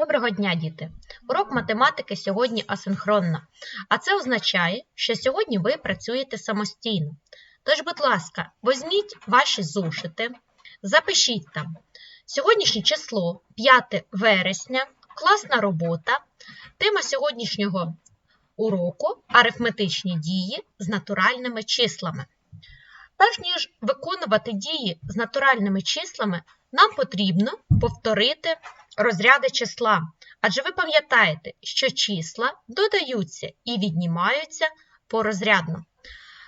Доброго дня, діти! Урок математики сьогодні асинхронно, а це означає, що сьогодні ви працюєте самостійно. Тож, будь ласка, візьміть ваші зошити, запишіть там сьогоднішнє число 5 вересня, класна робота, тема сьогоднішнього уроку арифметичні дії з натуральними числами. Перш ніж виконувати дії з натуральними числами, нам потрібно повторити розряди числа. Адже ви пам'ятаєте, що числа додаються і віднімаються порозрядно.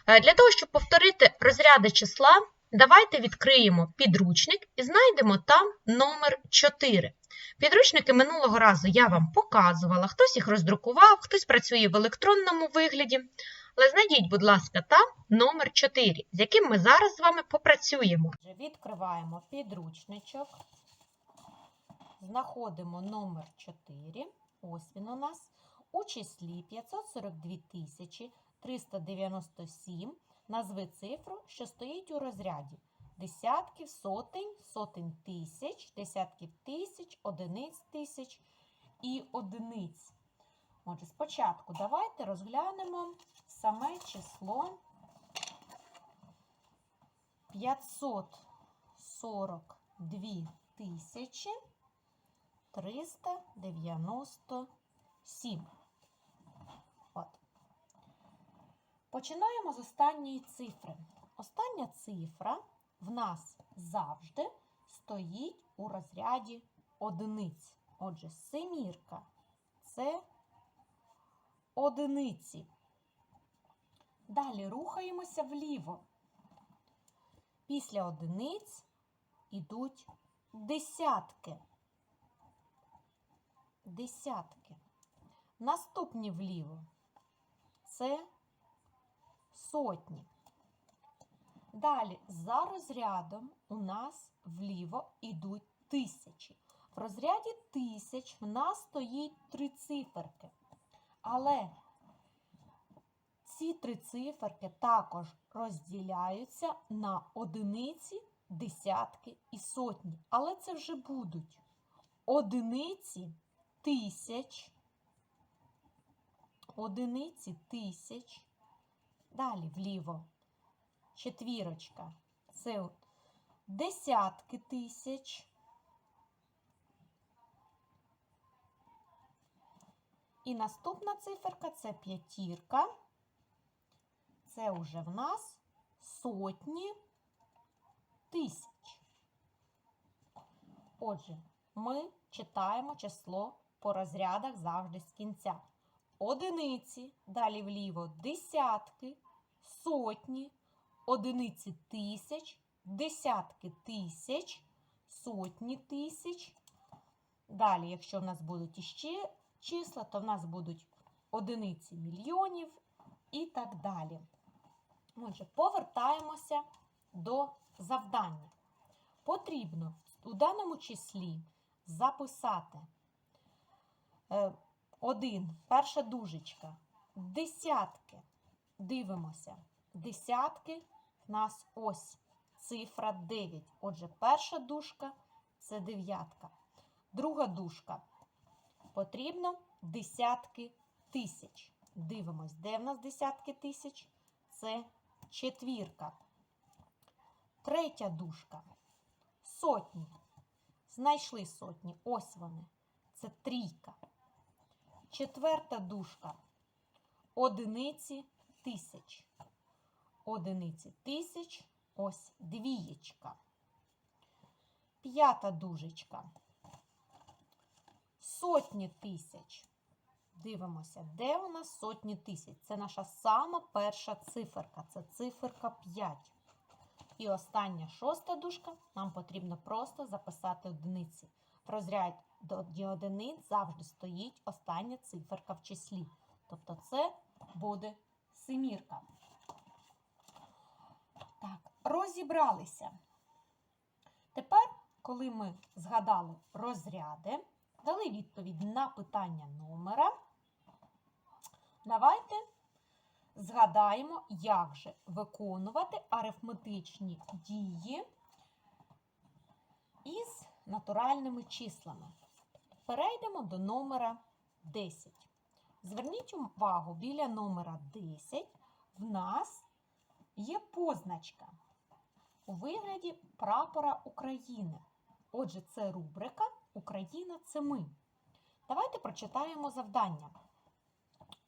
Е, Для того, щоб повторити розряди числа, давайте відкриємо підручник і знайдемо там номер 4. Підручники минулого разу я вам показувала, хтось їх роздрукував, хтось працює в електронному вигляді. Але знайдіть, будь ласка, там номер 4, з яким ми зараз з вами попрацюємо. Відкриваємо підручничок. Знаходимо номер 4. Ось він у нас. У числі 542 тисячі 397 назви цифру, що стоїть у розряді. Десятків, сотень, сотень тисяч, десятків тисяч, одиниць тисяч і одиниць. Отже, спочатку давайте розглянемо саме число 542 тисячі 397. От. Починаємо з останньої цифри. Остання цифра в нас завжди стоїть у розряді одиниць. Отже, семірка це одиниці. Далі рухаємося вліво. Після одиниць йдуть десятки. Десятки. Наступні вліво це сотні. Далі за розрядом у нас вліво йдуть тисячі. В розряді тисяч в нас стоїть три циферки. Але ці три циферки також розділяються на одиниці, десятки і сотні. Але це вже будуть одиниці тисяч, одиниці тисяч. Далі вліво четвірочка. Це десятки тисяч. І наступна циферка це п'ятірка. Це вже в нас сотні тисяч. Отже, ми читаємо число по розрядах завжди з кінця. Одиниці, далі вліво десятки, сотні, одиниці тисяч, десятки тисяч, сотні тисяч. Далі, якщо в нас будуть іще числа, то в нас будуть одиниці мільйонів і так далі. Отже, повертаємося до завдання. Потрібно у даному числі записати один, перша дужечка, десятки. Дивимося. Десятки в нас ось цифра 9. Отже, перша дужка це дев'ятка. Друга дужка потрібно десятки тисяч. Дивимось, де в нас десятки тисяч? Це четвірка. Третя дужка. Сотні. Знайшли сотні. Ось вони. Це трійка. Четверта дужка. Одиниці тисяч. Одиниці тисяч. Ось двієчка. П'ята дужечка. Сотні тисяч. Дивимося, де у нас сотні тисяч. Це наша сама перша циферка. Це циферка 5. І остання шоста дужка нам потрібно просто записати одиниці. В розряді одиниць завжди стоїть остання циферка в числі. Тобто це буде семірка. Так, розібралися. Тепер, коли ми згадали розряди, дали відповідь на питання номера, давайте згадаємо, як же виконувати арифметичні дії із натуральними числами. Перейдемо до номера 10. Зверніть увагу, біля номера 10 в нас є позначка у вигляді прапора України. Отже, це рубрика Україна це ми. Давайте прочитаємо завдання.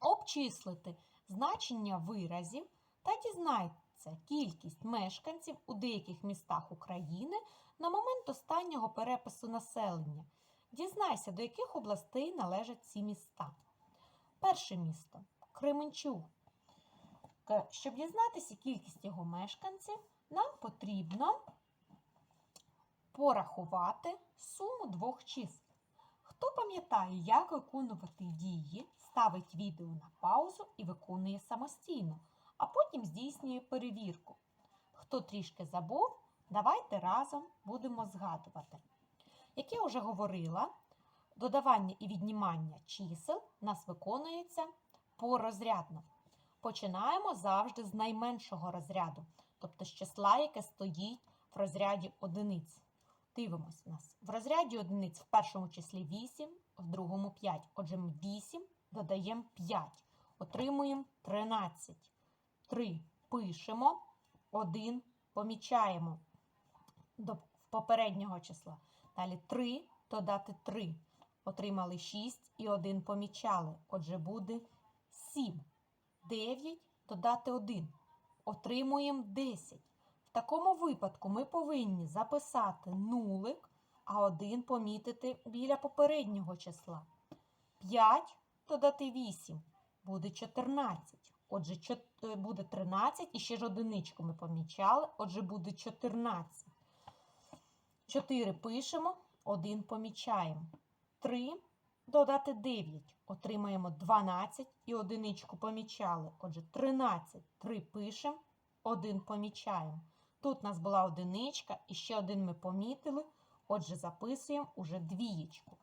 Обчислити значення виразів та дізнайтеся кількість мешканців у деяких містах України на момент останнього перепису населення. Дізнайся, до яких областей належать ці міста. Перше місто Кременчуг. Щоб дізнатися кількість його мешканців, нам потрібно порахувати суму двох чисел. Хто пам'ятає, як виконувати дії, ставить відео на паузу і виконує самостійно, а потім здійснює перевірку. Хто трішки забув, давайте разом будемо згадувати. Як я вже говорила, додавання і віднімання чисел у нас виконується порозрядно. Починаємо завжди з найменшого розряду, тобто з числа, яке стоїть в розряді одиниць. Дивимось нас. В розряді одиниць в першому числі 8, в другому 5. Отже, ми 8 додаємо 5. Отримуємо 13. 3 пишемо, 1 помічаємо до попереднього числа. Далі 3 додати 3. Отримали 6 і 1 помічали. Отже, буде 7. 9 додати 1. Отримуємо 10. В такому випадку ми повинні записати нулик, а 1 помітити біля попереднього числа. 5 додати 8 буде 14. Отже, е, буде 13 і ще ж одиничку ми помічали. Отже, буде 14. 4 пишемо, 1 помічаємо. 3 додати 9. Отримаємо 12 і одиничку помічали. Отже, 13. 3 пишемо, 1 помічаємо. Тут у нас була одиничка, і ще один ми помітили. Отже, записуємо уже двієчку.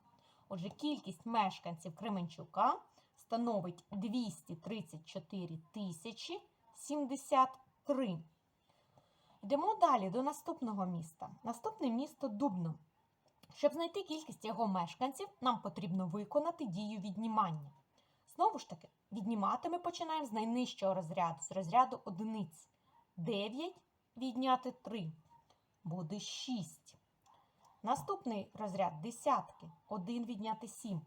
Отже, кількість мешканців Кременчука становить 234 тисячі 73. Йдемо далі до наступного міста. Наступне місто Дубно. Щоб знайти кількість його мешканців, нам потрібно виконати дію віднімання. Знову ж таки, віднімати ми починаємо з найнижчого розряду, з розряду одиниць. 9 відняти 3 буде 6. Наступний розряд десятки. 1 відняти 7.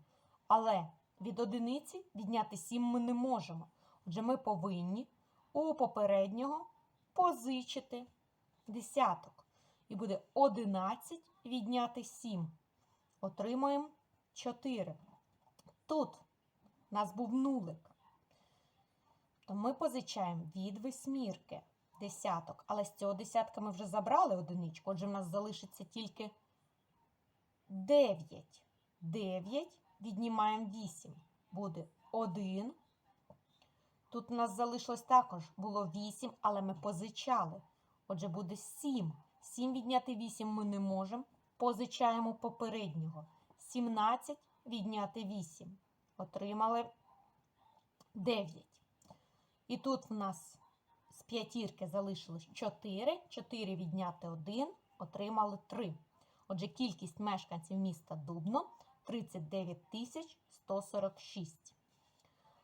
Але від одиниці відняти 7 ми не можемо. Отже, ми повинні у попереднього позичити десяток. І буде 11 відняти 7. Отримуємо 4. Тут у нас був нулик. То ми позичаємо від восьмірки десяток. Але з цього десятка ми вже забрали одиничку. Отже, в нас залишиться тільки 9. 9 віднімаємо 8. Буде 1. Тут у нас залишилось також було 8, але ми позичали. Отже, буде 7. 7 відняти 8 ми не можемо. Позичаємо попереднього. 17 відняти 8. Отримали 9. І тут в нас з п'ятірки залишилось 4. 4 відняти 1. Отримали 3. Отже, кількість мешканців міста Дубно 39 146.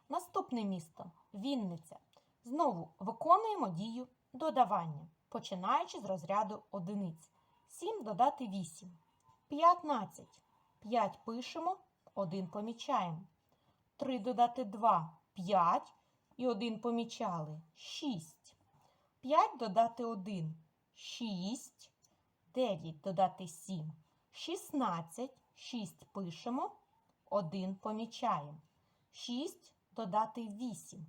Наступне місто Вінниця. Знову виконуємо дію додавання, починаючи з розряду одиниць. 7 додати 8. 15. 5 пишемо, 1 помічаємо. 3 додати 2 5 і 1 помічали 6. 5 додати 1 6. 9 додати 7 16. 6 пишемо, 1 помічаємо. 6 додати 8.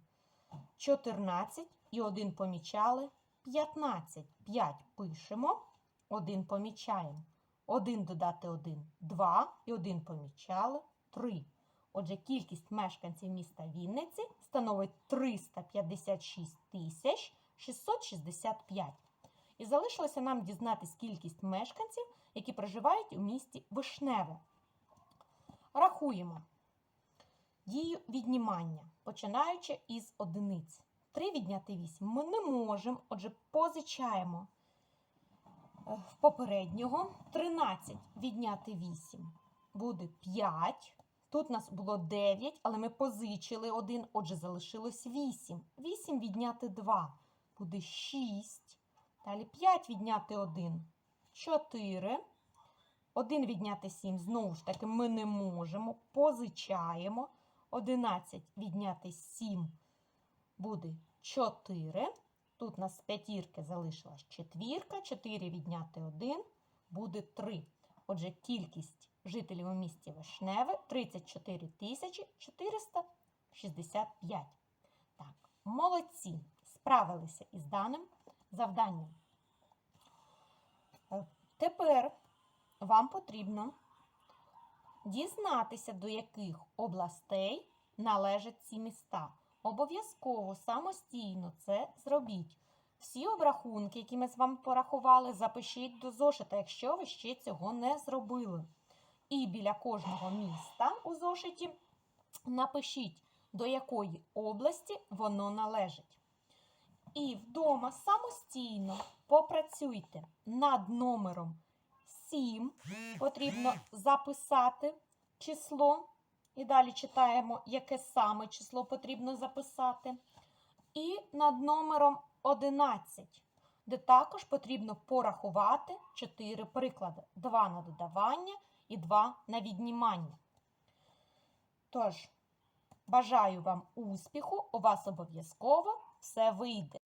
14 і 1 помічали. 15. 5 пишемо, 1 помічаємо. 1 додати 1 2 і 1 помічали 3. Отже, кількість мешканців міста Вінниці становить 356 тисяч 665. І залишилося нам дізнатись кількість мешканців, які проживають у місті Вишневе. Рахуємо дію віднімання, починаючи із одиниць. 3 відняти 8 ми не можемо, отже, позичаємо е, в попереднього 13 відняти 8. буде 5. Тут нас було 9, але ми позичили 1, отже, залишилось 8. 8 відняти 2 буде 6. Далі 5 відняти 1 4. 1 відняти 7 знову ж таки ми не можемо. Позичаємо. 11 відняти 7 буде 4. Тут у нас з п'ятірки залишилась четвірка. 4 відняти 1 буде 3. Отже, кількість жителів у місті Вишневе 34 тисячі 465. Так, молодці, справилися із даним завданням. Е, Тепер вам потрібно дізнатися, до яких областей належать ці міста. Обов'язково самостійно це зробіть. Всі обрахунки, які ми з вами порахували, запишіть до зошита, якщо ви ще цього не зробили. І біля кожного міста у зошиті напишіть, до якої області воно належить. І вдома самостійно попрацюйте над номером 7. Потрібно записати число. І далі читаємо, яке саме число потрібно записати. І над номером 11, де також потрібно порахувати 4 приклади: 2 на додавання і 2 на віднімання. Тож, бажаю вам успіху, у вас обов'язково все вийде.